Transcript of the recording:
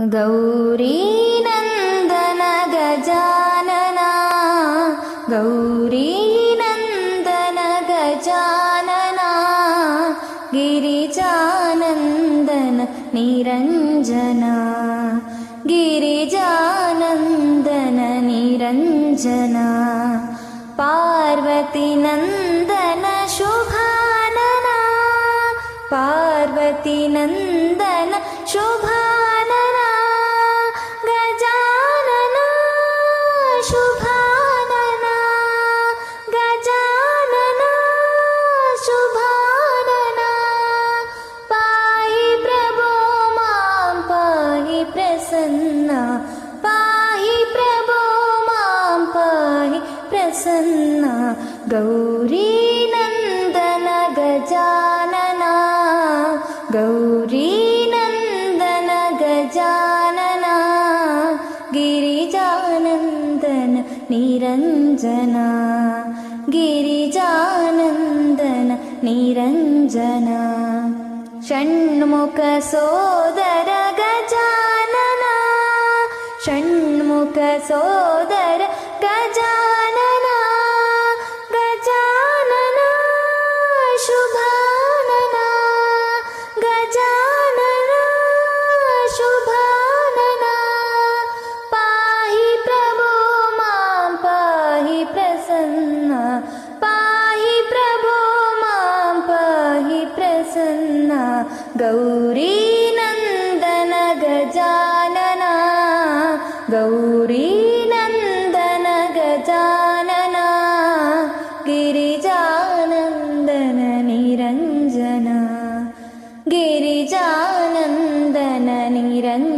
गौरीनन्दन गजानना गौरीनन्दन गजानना गिरिजानन्दन निरञ्जना। गिरिजानन्दन निरञ्जना। पार्वतीनन्दन शुभानना। पार्वतीनन्दन प्रसन्ना पाहि प्रभो मां पाहि प्रसन्ना गौरीनन्दन गजानना गौरीनन्दन गजानना गिरिजानन्दन निरञ्जना गिरिजानन्दन निरञ्जना षण्मुखसोदर गजानना षण्मुखसोदर गजानना गजानना शुभानना गजानना शुभानना। पाहि प्रभो मां पाहि प्रसन्ना। पाहि प्रभो मां पाहि प्रसन्ना। गौरीनन्दन गौरीनन्दन गजानना गिरिजानन्दन निरञ्जना गिरिजानन्दन निरञ्जना